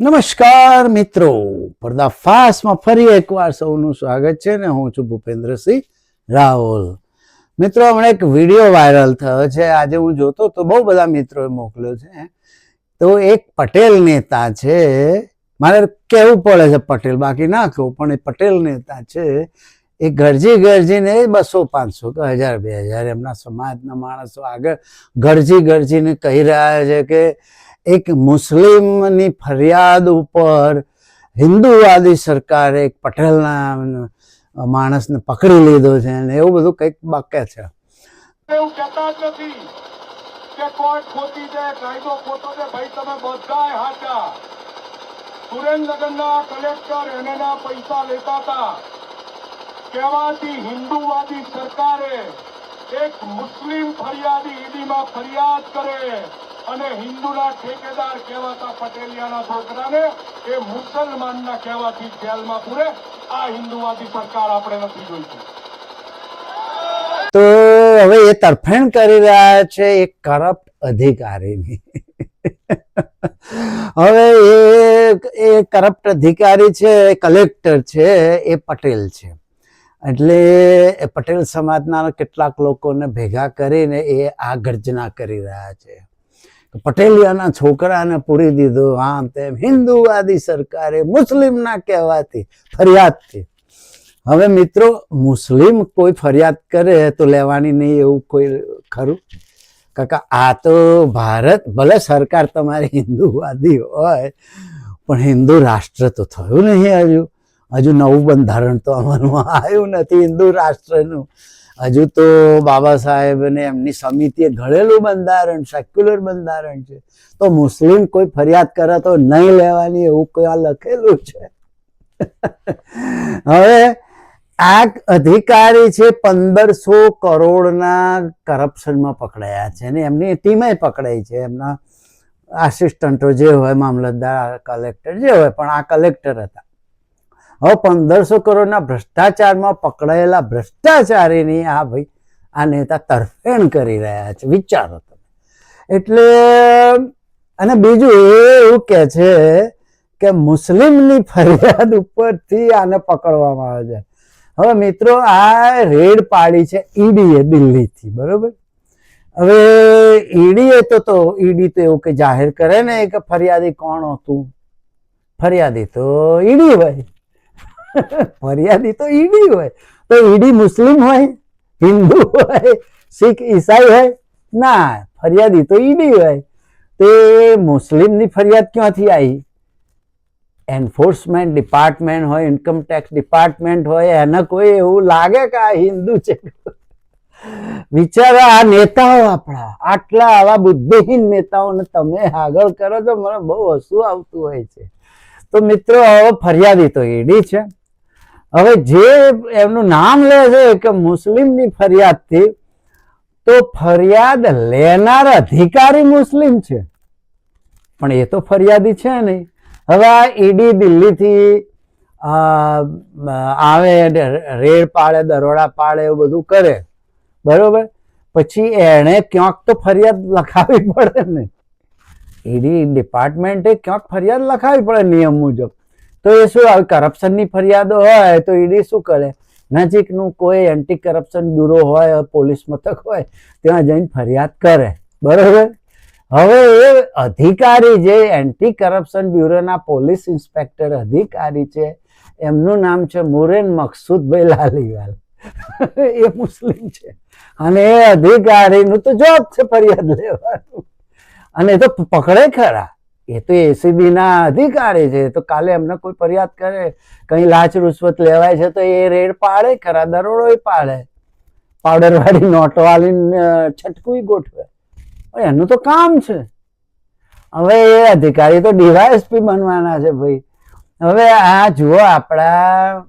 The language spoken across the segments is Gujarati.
નમસ્કાર મિત્રો. પર્દાફાશમાં ફરી એકવાર સૌનું સ્વાગત છે ને હું છું ભૂપેન્દ્રસિંહ રાહુલ મિત્રો, હમણાં એક વીડિયો વાયરલ થયો છે. આજે હું જોતો તો બહુ બધા મિત્રોએ મોકલ્યો છે. તો એક પટેલ નેતા છે. મારે કહેવું પડે છે પટેલ, બાકી ના કહું, પણ એ પટેલ નેતા છે. એ ગરજી ગરજીને બસો પાંચસો કે હજાર, બે હજાર એમના સમાજના માણસો આગળ ગરજી ગરજીને કહી રહ્યા છે કે એક મુસ્લિમની ફરિયાદ ઉપર હિન્દુવાદી સરકારે એક પટેલના માણસને પકડી લીધો છે અને એવું બધું કંઈક બાકે છે. એવું કહેતા જ નથી કે કોર્ટ ખોટી છે કાયદો ખોટો છે ભાઈ તમે બધા હાચા. સુરેન્દ્રનગરના કલેક્ટર એના પૈસા લેતા હતા. કહેવાતી હિન્દુવાદી સરકારે એક મુસ્લિમ ફરિયાદી ઈડીમાં ફરિયાદ કરે. અને હિન્દુના ઠેકેદાર કહેવાતા પટેલિયાના છોકરાને એ મુસલમાનના કહેવાથી જેલમાં પૂરે. આ હિન્દુવાદી સરકાર આપણે નથી જોઈતી. તો હવે એ તરફેણ કરી રહ્યા છે એક કરપ્ટ અધિકારીની. હવે એ એ કરપ્ટ અધિકારી છે કલેક્ટર છે, એ પટેલ છે. એટલે પટેલ સમાજના કેટલાક લોકોને ભેગા કરીને એ આ ગર્જના કરી રહ્યા છે. પટેલિયાના છોકરાને પૂરી દીધું, આમ તેમ હિન્દુવાદી સરકારે મુસ્લિમના કહેવાથી ફરિયાદથી હવે મિત્રો, મુસ્લિમ કોઈ ફરિયાદ કરે તો લેવાની નહીં એવું કોઈ ખરું? કાકા, આ તો ભારત, ભલે સરકાર તમારી હિન્દુવાદી હોય, પણ હિન્દુ રાષ્ટ્ર તો થયું નહીં હજુ. હજુ નવું બંધારણ તો અમલમાં આવ્યું નથી હિન્દુ રાષ્ટ્રનું. હજુ તો બાબા સાહેબને એમની સમિતિએ ઘડેલું બંધારણ સેક્યુલર બંધારણ છે. તો મુસ્લિમ કોઈ ફરિયાદ કરે તો નહીં લેવાની એવું કોઈ આ લખેલું છે? હવે આ અધિકારી છે પંદરસો કરોડના કરપ્શનમાં પકડાયા છે અને એમની ટીમે પકડાઈ છે. એમના આસિસ્ટન્ટો જે હોય, મામલતદાર કલેક્ટર જે હોય, પણ આ કલેક્ટર હતા. હવે પંદરસો કરોડના ભ્રષ્ટાચારમાં પકડાયેલા ભ્રષ્ટાચારીની આ ભાઈ આ નેતા તરફેણ કરી રહ્યા છે, વિચારો તમે. એટલે, અને બીજું એવું કે છે કે મુસ્લિમની ફરિયાદ ઉપરથી આને પકડવામાં આવે છે. હવે મિત્રો, આ રેડ પાડી છે ઈડીએ દિલ્હીથી, બરોબર? હવે ઈડીએ તો તો ઈડી તો એવું કે જાહેર કરે ને કે ફરિયાદી કોણ હતું? ફરિયાદી તો ઈડી હોય. ફરિયાદી તો ઈડી હોય. તો ઈડી મુસ્લિમ હોય, હિન્દુ હોય, શીખ, ઈસાઈ હોય? ના, ફરિયાદી તો ઈડી હોય. તે મુસ્લિમની ફરિયાદ ક્યાંથી આવી એન્ફોર્સમેન્ટ ડિપાર્ટમેન્ટ હોય ઇન્કમ ટેક્સ ડિપાર્ટમેન્ટ હોય, એને કોઈ એવું લાગે કે આ હિન્દુ છે? બિચારા, આ નેતાઓ આપણા, આટલા આવા બુદ્ધિહીન નેતાઓને તમે આગળ કરો તો મને બહુ હસવું આવતું હોય છે. તો મિત્રો, હવે ફરિયાદી તો ઈડી છે. હવે જે એમનું નામ લે છે કે મુસ્લિમની ફરિયાદથી, તો ફરિયાદ લેનાર અધિકારી મુસ્લિમ છે. પણ એ તો ફરિયાદી છે નહીં. હવે આ ઈડી દિલ્હીથી આવે, રેડ પાડે, દરોડા પાડે, એવું બધું કરે. બરોબર? પછી એણે ક્યાંક તો ફરિયાદ લખાવી પડે ને. ઈડી ડિપાર્ટમેન્ટે ક્યાંક ફરિયાદ લખાવી પડે નિયમ મુજબ. તો એ શું આવે? કરપ્શનની ફરિયાદો હોય તો ઈડી શું કરે? નજીકનું કોઈ એન્ટી કરપ્શન બ્યુરો હોય, પોલીસ મથક હોય, ત્યાં જઈને ફરિયાદ કરે. બરોબર? હવે એ અધિકારી જે એન્ટી કરપ્શન બ્યુરોના પોલીસ ઇન્સ્પેક્ટર અધિકારી છે, એમનું નામ છે મુરેન મકસુદભાઈ લાલીવાલ. એ મુસ્લિમ છે. અને એ અધિકારીનું તો જોબ છે ફરિયાદ લેવાનું. અને એ તો પકડે ખરા. એ તો એસીબી ના અધિકારી છે તો કાલે એમને કોઈ ફરિયાદ કરે, કઈ લાચ રૂશ્વત લેવાય છે તો એ રેડ પાડે, ખરા દરોડો પાડે. પાવડર વાળી નોટો વાળી છટકું ગોઠવે. એનું તો કામ છે. હવે એ અધિકારી તો ડીવાયએસપી બનવાના છે ભાઈ. હવે આ જુઓ આપણા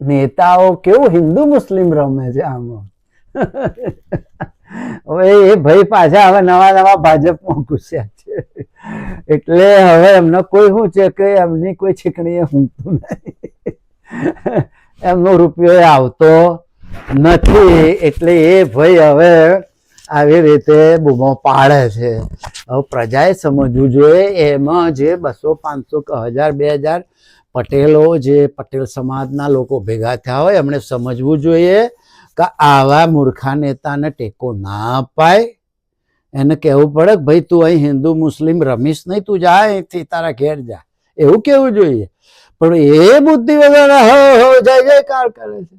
નેતાઓ કેવું હિન્દુ મુસ્લિમ રમે છે આમાં. હવે એ ભાઈ પાછા હવે નવા નવા ભાજપમાં ઘુસ્યા છે. એટલે હવે એમને કોઈ શું છે કે એમની કોઈ છીકણી ઊંઘતું નહીં. એમનો રૂપિયો આવતો નથી. એટલે એ ભાઈ હવે આવી રીતે બૂમો પાડે છે. હવે પ્રજાએ સમજવું જોઈએ, એમાં જે બસો પાંચસો કે હજાર, બે હજાર પટેલો જે પટેલ સમાજના લોકો ભેગા થયા હોય, એમણે સમજવું જોઈએ કે આવા મૂર્ખા નેતાને ટેકો ના અપાય. એને કહેવું પડે કે ભાઈ, તું અહીં હિન્દુ, મુસ્લિમ રમીશ નહીં, તું જા અહીંથી, તારા ઘેર જા. એવું કેવું જોઈએ. પણ એ બુદ્ધિ વગર હો હો, જય જયકાર કરે છે.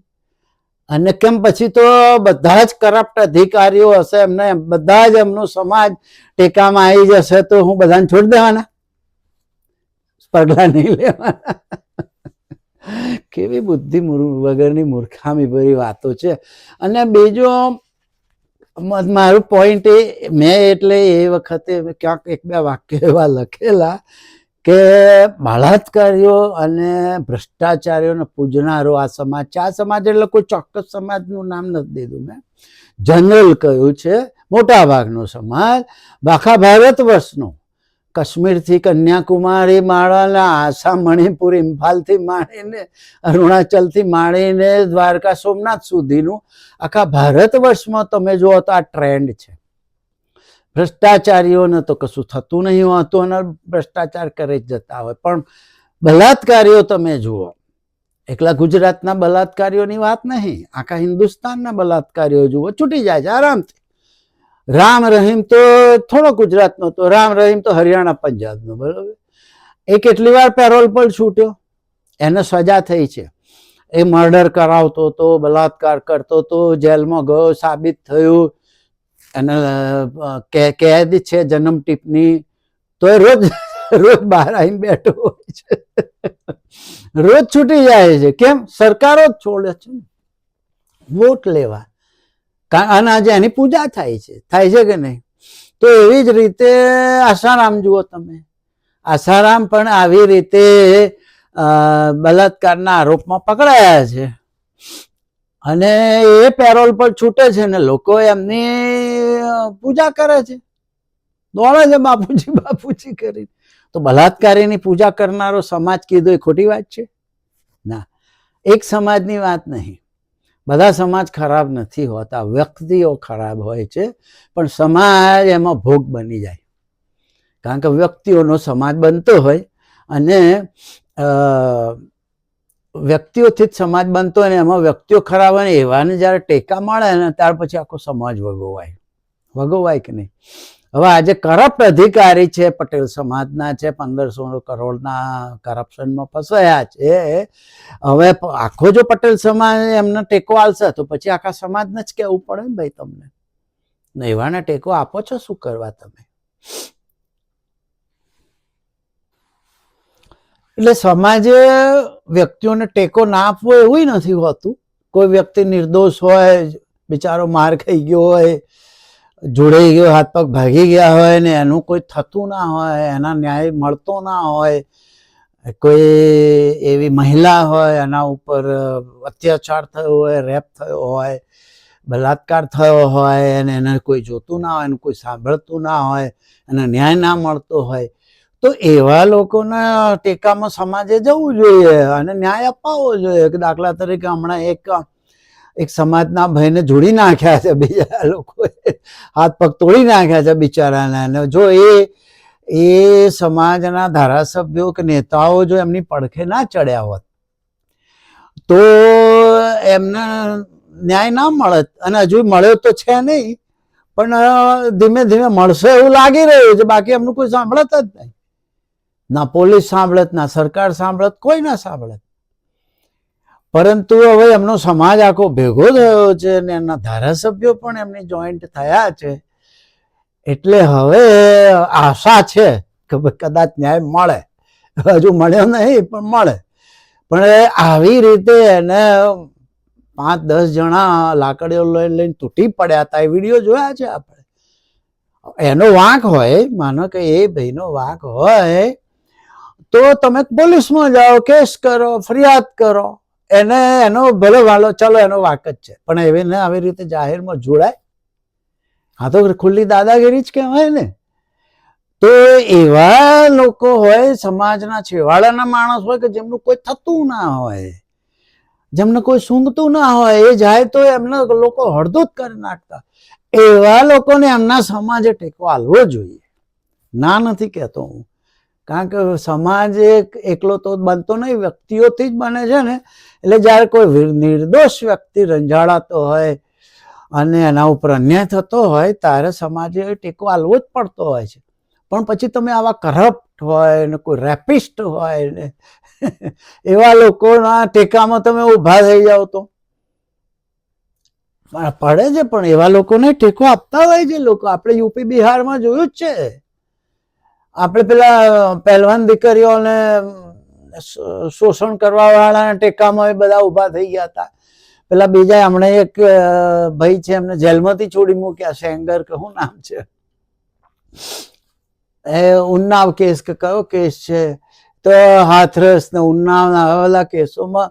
અને કેમ પછી તો બધા જ કરપ્ટ અધિકારીઓ હશે, એમને બધા જ એમનો સમાજ ટેકામાં આવી જશે તો હું બધાને છોડી દેવાના? પગલા નહીં લેવાના. કેવી બુદ્ધિ વગરની મૂર્ખામી ભરી વાતો છે. અને બીજો મારું પોઈન્ટ એ, મેં એટલે એ વખતે ક્યાંક એક બે વાક્ય એવા લખેલા કે બળાત્કારીઓ અને ભ્રષ્ટાચારીઓને પૂજનારો આ સમાજ છે. આ સમાજ એટલે કોઈ ચોક્કસ સમાજનું નામ નથી દીધું મેં. જનરલ કહ્યું છે મોટા ભાગનો સમાજ, આખા ભારત વર્ષનો કાશ્મીરથી કન્યાકુમારી, માળાને આસામ મણિપુર, ઇમ્ફાલથી માંડીને અરુણાચલથી માંડીને દ્વારકા, સોમનાથ સુધીનું આખા ભારત વર્ષમાં તમે જુઓ તો આ ટ્રેન્ડ છે. ભ્રષ્ટાચારીઓને તો કશું થતું નહીં હોતું અને ભ્રષ્ટાચાર કરી જ જતા હોય. પણ બલાત્કારીઓ તમે જુઓ, એકલા ગુજરાતના બલાત્કારીઓની વાત નહીં, આખા હિન્દુસ્તાનના બલાત્કારીઓ જુઓ, છૂટી જાય છે, આરામથી. રામ રહીમ તો થોડો ગુજરાતનો તો રામ રહીમ તો હરિયાણા પંજાબનો, બરોબર? એ કેટલી વાર પેરોલ પર છૂટ્યો? એને સજા થઈ છે. એ મર્ડર કરાવતો તો, બલાત્કાર કરતો તો, જેલમાં ગયો, સાબિત થયું. અને કેદ છે જન્મ ટીપની, તો એ રોજ રોજ બહાર આવીને બેઠો હોય છે. રોજ છૂટી જાય છે. કેમ? સરકારો જ છોડે છે. વોટ લેવા? કા- અને આજે એની પૂજા થાય છે. થાય છે કે નહીં? તો એવી જ રીતે આસારામ જુઓ તમે. આસારામ પણ આવી રીતે બલાત્કારના આરોપમાં પકડાયા છે. અને એ પેરોલ પર છૂટે છે ને લોકો એમની પૂજા કરે છે. દોડે છે બાપુજી બાપુજી કરી તો બલાત્કારીની પૂજા કરનારો સમાજ કીધો એ ખોટી વાત છે? ના. એક સમાજની વાત નહીં. બધા સમાજ ખરાબ નથી હોતા, વ્યક્તિઓ ખરાબ હોય છે, પણ સમાજ એમાં ભોગ બની જાય. કારણ કે વ્યક્તિઓનો સમાજ બનતો હોય અને વ્યક્તિઓથી જ સમાજ બનતો હોય ને એમાં વ્યક્તિઓ ખરાબ હોય ને એવાને જ્યારે ટેકા મળે ને, ત્યાર પછી આખો સમાજ વગોવાય. વગોવાય કે નહીં? હવે આજે કરપ્ટ અધિકારી છે, પટેલ સમાજના છે, પંદરસો કરોડના કરપ્શનમાં ફસાયા છે, હવે આખો જો પટેલ સમાજ એમને ટેકો આલશે, તો પછી આખા સમાજને જ કહેવું પડે ને ભાઈ તમને. નૈવાને ટેકો આપો છો, શું કરવા તમે? એટલે સમાજે વ્યક્તિઓને ટેકો ના આપવો એવું નથી હોતું. કોઈ વ્યક્તિ નિર્દોષ હોય, બિચારો માર ખાઈ ગયો હોય જોડાઈ ગયો, હાથ પગ ભાગી ગયા હોય ને એનું કોઈ થતું ના હોય, એના ન્યાય મળતો ના હોય, કોઈ એવી મહિલા હોય, એના ઉપર અત્યાચાર થયો હોય, રેપ થયો હોય, બલાત્કાર થયો હોય, અને એને કોઈ જોતું ના હોય, એને કોઈ સાંભળતું ના હોય, એને ન્યાય ના મળતો હોય, તો એવા લોકોના ટેકામાં સમાજે જવું જોઈએ અને ન્યાય અપાવવો જોઈએ. કે દાખલા તરીકે હમણાં એક એક સમાજના ભાઈને જોડી નાખ્યા છે બીજા લોકોએ. હાથ પગ તોડી નાખ્યા છે બિચારાને. અને જો એ એ સમાજના ધારાસભ્યો કે નેતાઓ જો એમની પડખે ના ચડ્યા હોત, તો એમને ન્યાય ના મળત. અને હજુ મળ્યો તો છે નહીં, પણ ધીમે ધીમે મળશે એવું લાગી રહ્યું છે. બાકી એમનું કોઈ સાંભળત જ નહીં. ના પોલીસ સાંભળત, ના સરકાર સાંભળત, કોઈ ના સાંભળત. પરંતુ હવે એમનો સમાજ આખો ભેગો થયો છે અને એના ધારાસભ્યો પણ એમની જોઈન્ટ થયા છે. એટલે હવે આશા છે કે કદાચ ન્યાય મળે. હજુ મળ્યો નહીં, પણ મળે. પણ આવી રીતે એને પાંચ દસ જણા લાકડીઓ લઈને લઈને તૂટી પડ્યા હતા. એ વીડિયો જોયા છે આપણે? એનો વાંક હોય, માનો કે એ ભાઈનો વાંક હોય, તો તમે પોલીસમાં જાઓ, કેસ કરો, ફરિયાદ કરો. એને એનો ભલે વાલો, ચાલો એનો વાક જ છે. પણ એવી ને આવી રીતે જાહેરમાં જોડાય? આ તો ખુલ્લી દાદાગીરી જ કહેવાય ને. તો એવા લોકો હોય, સમાજના છેવાડાના માણસ હોય કે જેમનું કોઈ થતું ના હોય, જેમને કોઈ સૂંઘતું ના હોય, એ જાય તો એમને લોકો હળદૂત કરી નાખતા. એવા લોકોને એમના સમાજે ટેકો આલવો જોઈએ. ના નથી કહેતો હું. કારણ કે સમાજ એક એકલો તો બનતો નહીં, વ્યક્તિઓથી જ બને છે ને. એટલે જ્યારે કોઈ નિર્દોષ વ્યક્તિ રંજાડાતો હોય અને એના ઉપર અન્યાય થતો હોય, ત્યારે સમાજે ટેકો આલવો જ પડતો હોય છે. પણ પછી તમે આવા કરપ્ટ હોય ને કોઈ રેપિસ્ટ હોય ને, એવા લોકોના ટેકામાં તમે ઊભા થઈ જાઓ તો. પડે છે, પણ એવા લોકોને ટેકો આપતા હોય છે લોકો. આપણે યુપી બિહારમાં જોયું જ છે. આપણે પેલા પહેલવાન દીકરીઓને શોષણ કરવા વાળાના ટેકામાં એ બધા ઊભા થઈ ગયા હતા. પેલા બીજા હમણાં એક ભાઈ છે, એમને જેલમાંથી છોડી મૂક્યા સેંગર કે શું નામ છે? એ ઉન્નાવ કેસ કે કયો કેસ છે? તો હાથરસ ને ઉન્નાવ ને આવા કેસોમાં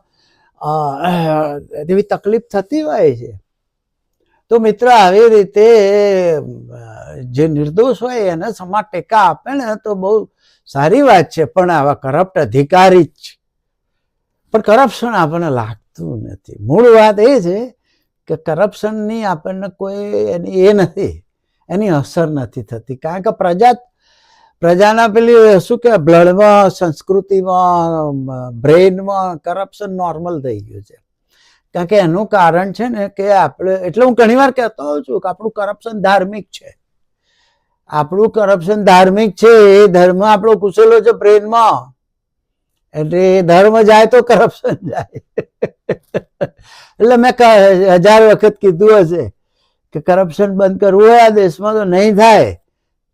એવી તકલીફ થતી હોય છે. તો મિત્ર, આવી રીતે જે નિર્દોષ હોય એને સમાજ ટેકા આપે ને, તો બહુ સારી વાત છે. પણ આવા કરપ્ટ અધિકારી જ પણ કરપ્શન આપણને લાગતું નથી. મૂળ વાત એ છે કે કરપ્શનની આપણને કોઈ એની, એ નથી. એની અસર નથી થતી. કારણ કે પ્રજા, પ્રજાના પેલી શું કે બ્લડમાં સંસ્કૃતિમાં બ્રેઇનમાં કરપ્શન નોર્મલ થઈ ગયું છે. કારણ કે એનું કારણ છે ને કે આપણે, એટલે હું ઘણી વાર કહેતો હોઉં છું કે આપણું કરપ્શન ધાર્મિક છે. આપણું કરપ્શન ધાર્મિક છે, એ ધર્મ આપણો ઘૂસેલો છે બ્રેનમાં. એટલે ધર્મ જાય તો કરપ્શન જાય. એટલે મેં હજાર વખત કીધું હશે કે કરપ્શન બંધ કરવું હોય આ દેશમાં તો નહીં થાય.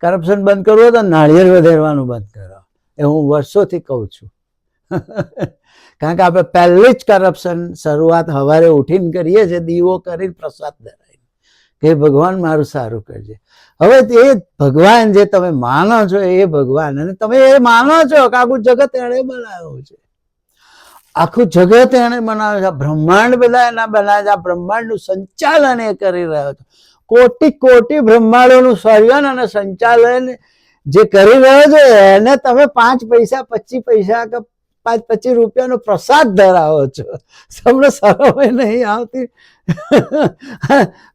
કરપ્શન બંધ કરવું હોય તો નાળિયેર વધેરવાનું બંધ કરો. એ હું વર્ષોથી કહું છું. કારણ કે આપણે પહેલી જ કરપ્શન શરૂઆત સવારે ઉઠીને કરીએ છીએ, દીવો કરીને પ્રસાદ ધરાવીને. કે ભગવાન મારું સારું કરજે. હવે એ ભગવાન જે તમે માનો છો એ ભગવાન. અને તમે એ માનો છો કે આખું જગત એણે બનાવ્યું છે. આખું જગત એને બનાવ્યું છે. બ્રહ્માંડ બધા એના બનાવ્યા છે. આ બ્રહ્માંડનું સંચાલન એ કરી રહ્યો છે. કોટી કોટી બ્રહ્માંડોનું સર્જન અને સંચાલન જે કરી રહ્યો છે, એને તમે પાંચ પૈસા, પચીસ પૈસા કે પાંચ પચીસ રૂપિયાનો પ્રસાદ ધરાવો છો. તમને શરમ નહીં આવતી?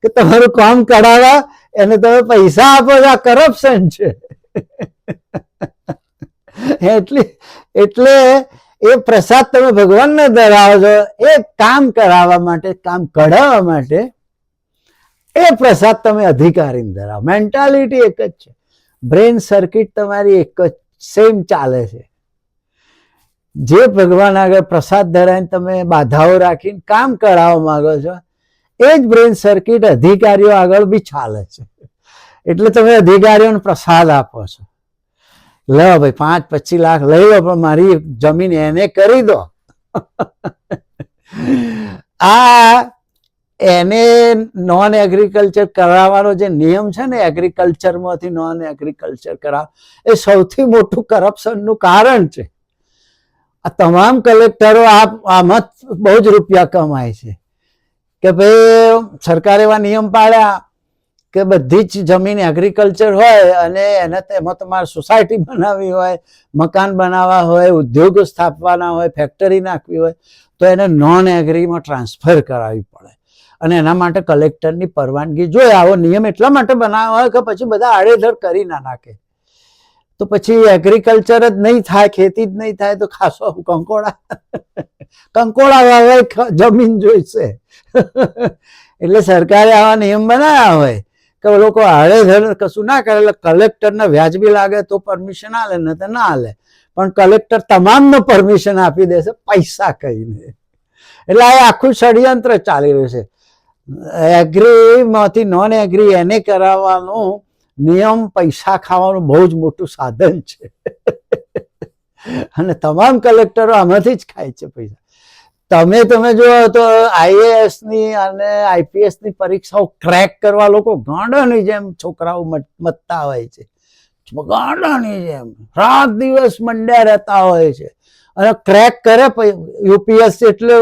કે તમારું કામ કરાવવા એને તમે પૈસા આપો આ કરપ્શન છે. એટલે એટલે એ પ્રસાદ તમે ભગવાનને ધરાવો છો. એ કામ કરાવવા માટે, કામ કઢાવવા માટે એ પ્રસાદ તમે અધિકારીને ધરાવો. મેન્ટાલિટી એક જ છે. બ્રેન સર્કિટ તમારી એક જ સેમ ચાલે છે. જે ભગવાન આગળ પ્રસાદ ધરાવીને તમે બાધાઓ રાખીને કામ કરાવવા માંગો છો, એ જ બ્રેન સર્કિટ અધિકારીઓ આગળ બી ચાલે છે. એટલે તમે અધિકારીઓને પ્રસાદ આપો છો. લો ભાઈ, પાંચ પચીસ લાખ લઈ લો, પણ મારી જમીન એને કરી દો. આ એને નોન એગ્રીકલ્ચર કરાવવાનો જે નિયમ છે ને એગ્રીકલ્ચરમાંથી નોન એગ્રીકલ્ચર કરાવ, એ સૌથી મોટું કરપ્શનનું કારણ છે. આ તમામ કલેક્ટરો આમાં બહુ જ રૂપિયા કમાય છે. કે ભાઈ, સરકારે એવા નિયમ પાડ્યા કે બધી જ જમીન એગ્રીકલ્ચર હોય અને એને તેમાં તમારે સોસાયટી બનાવવી હોય, મકાન બનાવવા હોય, ઉદ્યોગ સ્થાપવાના હોય ફેક્ટરી નાખવી હોય, તો એને નોન એગ્રીમાં ટ્રાન્સફર કરાવવી પડે. અને એના માટે કલેક્ટરની પરવાનગી જોઈએ. આવો નિયમ એટલા માટે બનાવ્યો હોય કે પછી બધા આડેધડ કરી ના નાખે. તો પછી એગ્રીકલ્ચર જ નહીં થાય, ખેતી જ નહીં થાય, તો ખાસો કંકોડા કંકોડા વાવે જમીન જોઈશે. એટલે સરકારે આવા નિયમ બનાવ્યા હોય કે લોકો આડેધડ કશું ના કરે, એટલે કલેક્ટરને વ્યાજબી લાગે તો પરમિશન આલે ને તો ના આલે. પણ કલેક્ટર તમામને પરમિશન આપી દેશે, પૈસા કહીને. એટલે આ આખું ષડયંત્ર ચાલી રહ્યું છે. એગ્રીમાંથી નોન એગ્રી એને કરાવવાનું નિયમ પૈસા ખાવાનું બહુ જ મોટું સાધન છે. અને તમામ કલેક્ટરો આમાંથી જ ખાય છે પૈસા. તમે તમે જો તો આઈએએસની અને આઈપીએસની પરીક્ષાઓ ક્રેક કરવા લોકો ગાંડાની જેમ છોકરાઓ મતતા હોય છે. ગાંડાની જેમ. રાત દિવસ મંડ્યા રહેતા હોય છે. અને ક્રેક કરે યુપીએસસી એટલે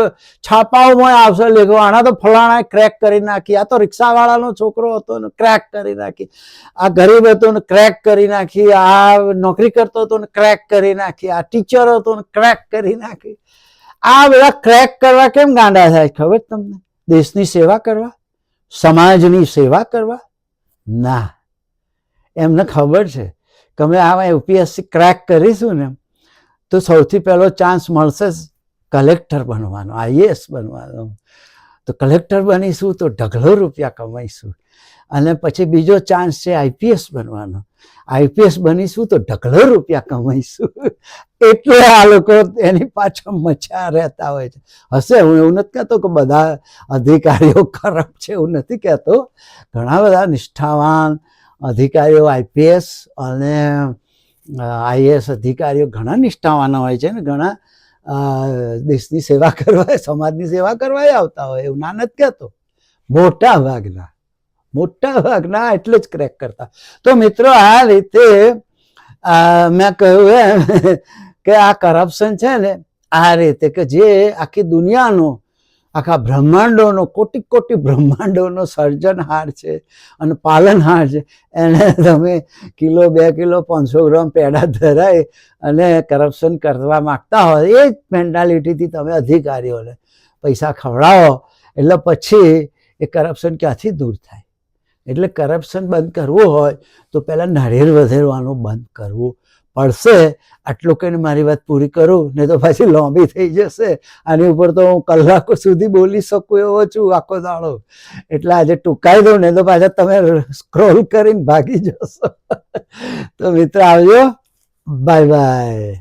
છાપાઓમાં આવશે લેખો. આના તો ફલાણા ક્રેક કરી નાખી. આ તો રિક્ષાવાળાનો છોકરો હતો ને ક્રેક કરી નાખી. આ ગરીબ હતો ને ક્રેક કરી નાખી. આ નોકરી કરતો હતો ને ક્રેક કરી નાખી. આ ટીચર હતો ને ક્રેક કરી નાખી. આ બધા ક્રેક કરવા કેમ ગાંડા થાય ખબર તમને? દેશની સેવા કરવા? સમાજની સેવા કરવા? ના. એમને ખબર છે. કે અમે આ યુપીએસસી ક્રેક કરીશું ને તો સૌથી પહેલો ચાન્સ મળશે જ કલેક્ટર બનવાનો આઈએએસ બનવાનો. તો કલેક્ટર બનીશું તો ઢગલો રૂપિયા કમાઈશું. અને પછી બીજો ચાન્સ છે આઈપીએસ બનવાનો. આઈપીએસ બનીશું તો ઢગલો રૂપિયા કમાઈશું. એટલે આ લોકો એની પાછળ મચા રહેતા હોય છે. હશે, હું એવું નથી કહેતો કે બધા અધિકારીઓ ખરાબ છે, એવું નથી કહેતો. ઘણા બધા નિષ્ઠાવાન અધિકારીઓ આઈપીએસ અને આઈએએસ અધિકારીઓ ઘણા નિષ્ઠાવાના હોય છે ને ઘણા દેશની સેવા કરવા, સમાજની સેવા કરવા આવતા હોય, એવું ના નથી કહેતો. મોટા ભાગના મોટા ભાગના એટલે જ ક્રેક કરતા. તો મિત્રો આ રીતે મેં કહ્યું એમ કે આ કરપ્શન છે ને, આ રીતે કે જે આખી દુનિયાનો આખા બ્રહ્માંડોનો કોટી કોટી બ્રહ્માંડોનો સર્જનહાર છે અને પાલનહાર છે. એને તમે કિલો, બે કિલો, પાંચસો ગ્રામ પેડા ધરાય અને કરપ્શન કરવા માગતા હોય એ જ મેન્ટાલિટીથી તમે અધિકારીઓને પૈસા ખવડાવો. એટલે પછી એ કરપ્શન ક્યાંથી દૂર થાય? એટલે કરપ્શન બંધ કરવું હોય તો પહેલાં નાળિયેર વધેરવાનું બંધ કરવું. પડશે, આટલું કહીને મારી વાત પૂરી કરું ને તો પાછી લાંબી થઈ જશે. આની ઉપર તો હું કલાકો સુધી બોલી શકું એવો છું આખો દાડો. એટલે આજે ટૂંકાઈ દઉં ને તો પાછા તમે સ્ક્રોલ કરીને ભાગી જશો. તો મિત્ર, આવજો. Bye bye